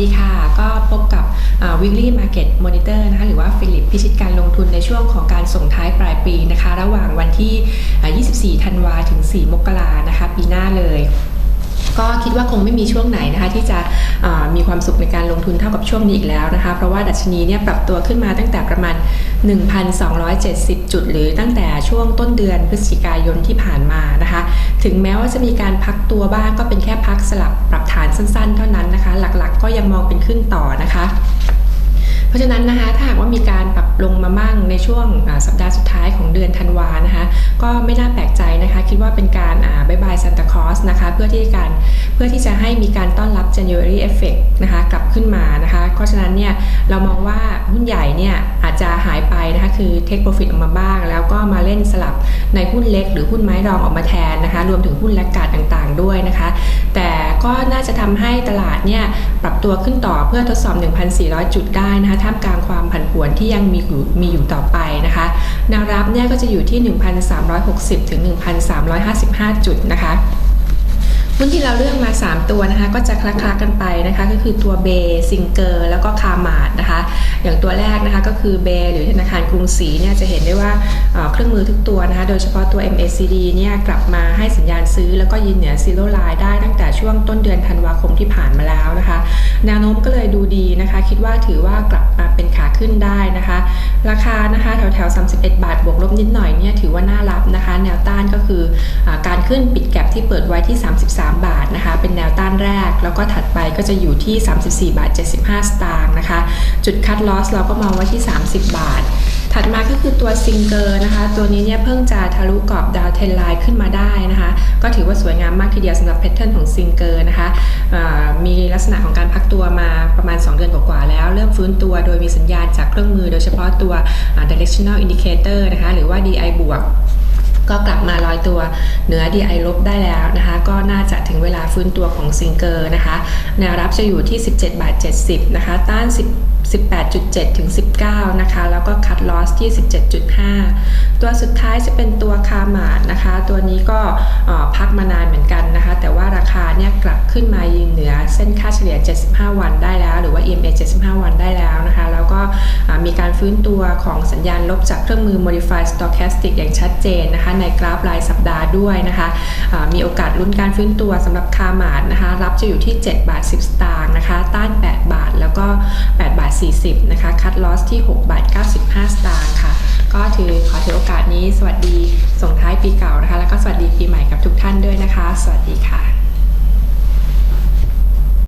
ดีค่ะ ก็พบกับ weekly market monitor นะคะหรือว่าฟิลิปพิชิตการลงทุนในช่วงของการส่งท้ายปลายปีนะคะ ระหว่างวันที่ 24 ธันวาถึง 4 มกรานะคะ ปีหน้าเลยก็คิดว่าคงไม่มีช่วงไหนนะคะที่จะมีความสุขในการลงทุนเท่ากับช่วงนี้อีกแล้วนะคะเพราะว่าดัชนีเนี่ยปรับตัวขึ้นมาตั้งแต่ประมาณ 1,270 จุด หรือตั้งแต่ช่วงต้นเดือนพฤศจิกายนที่ผ่านมานะคะ ถึงแม้ว่าจะมีการพักตัวบ้างก็เป็นแค่พักสลับปรับฐานสั้นๆ เท่านั้นนะ ก็ยังมองเป็นขึ้นต่อนะคะเพราะฉะนั้นนะคะถ้าหากว่ามีการปรับลงมามั่งในช่วงสัปดาห์สุดท้ายของเดือนธันวานะคะก็ไม่น่าแปลกใจนะคะคิดว่าเป็นการบายบายซันตาคอสนะคะเพื่อที่การเพื่อที่จะให้มีการต้อนรับ January Effect นะคะกลับขึ้นมานะคะเพราะฉะนั้นเนี่ยเรามองว่าหุ้นใหญ่เนี่ยอาจจะหายไปนะคะ คือ take profit ออกมาบ้าง แล้วก็มาเล่นสลับในหุ้นเล็ก หรือหุ้นไม้รองออกมาแทนนะคะ รวมถึงหุ้นแลกกาดต่างๆ ด้วยนะคะ แต่ก็น่าจะทำให้ตลาดเนี่ยปรับตัวขึ้นต่อเพื่อทดสอบ 1,400 จุดได้นะคะท่ามกลางความผันผวนที่ยังมีอยู่มีอยู่ต่อไปนะคะแนวรับเนี่ยก็จะอยู่ที่ 1,360 ถึง 1,355 จุดนะคะ หุ้นที่เราเลือกมา 3 ตัวนะคะ ก็จะคลักๆกันไปนะคะ ก็คือตัวเบซิงเกอร์แล้วก็คาร์มาดนะคะ อย่างตัวแรกนะคะก็คือเบหรือธนาคารกรุงศรีเนี่ยจะเห็นได้ว่าเครื่องมือทุกตัวนะคะ โดยเฉพาะตัว MACD เนี่ยกลับมาให้สัญญาณซื้อ แล้วก็ยืนเหนือซีโร่ไลน์ได้ตั้งแต่ช่วงต้นเดือนธันวาคมที่ผ่านมาแล้วนะคะแนวโน้มก็เลยดูดีนะคะ คิดว่าถือว่ากลับมาเป็นขาขึ้นได้นะคะ ราคานะคะแถวแถว31 บาทบวกลบนิดหน่อยเนี่ยถือว่าน่ารับนะคะ แนวต้านก็คืออการขึ้นปิดแก็บที่เปิดไว้ที่ 33 3 บาทนะคะ เป็นแนวต้านแรก แล้วก็ถัดไปก็จะอยู่ที่ 34 บาท 75 สตางค์นะคะ จุดคัดลอสเราก็มองไว้ที่ 30 บาท ถัดมาก็คือตัวซิงเกอร์นะคะ ตัวนี้เนี่ยเพิ่งจะทะลุกรอบดาวเทนไลน์ขึ้นมาได้นะคะ ก็ถือว่าสวยงามมากทีเดียวสำหรับแพทเทิร์นของซิงเกอร์นะคะ มีลักษณะของการพักตัวมาประมาณ 2 เดือนกว่าๆแล้ว เริ่มฟื้นตัวโดยมีสัญญาณจากเครื่องมือโดยเฉพาะตัว directional indicator นะคะ หรือว่า DI บวก ก็กลับมาลอยตัวเหนือ DI ลบได้แล้วนะคะ ก็น่าจะถึงเวลาฟื้นตัวของซิงเกอร์นะคะแนวรับจะอยู่ที่ 17 บาท 70 นะคะ ต้าน 10 18.7 ถึง 19 นะคะ แล้วก็คัดลอสที่ 17.5 ตัวสุดท้ายจะเป็นตัวคาร์มาดนะคะ ตัวนี้ก็พักมานานเหมือนกันนะคะ แต่ว่าราคาเนี่ยกลับขึ้นมายืนเหนือเส้นค่าเฉลี่ย 75 วันได้แล้ว หรือว่า EMA 75 วันได้แล้ว มีการฟื้นตัวของสัญญาณลบจากเครื่องมือ Modify Stochastic อย่างชัดเจนนะคะในกราฟรายสัปดาห์ด้วยนะคะมีโอกาสลุ้นการฟื้นตัวสำหรับคาร์มาดนะคะรับจะอยู่ที่ 7 บาท 10 สตางค์นะคะต้าน 8 บาทแล้วก็ 8 บาท 40นะคะคัดลอสที่ 6 บาท 95 สตางค์ค่ะ ก็ถือขอถือโอกาสนี้สวัสดีส่งท้ายปีเก่านะคะ แล้วก็สวัสดีปีใหม่กับทุกท่านด้วยนะคะ สวัสดีค่ะ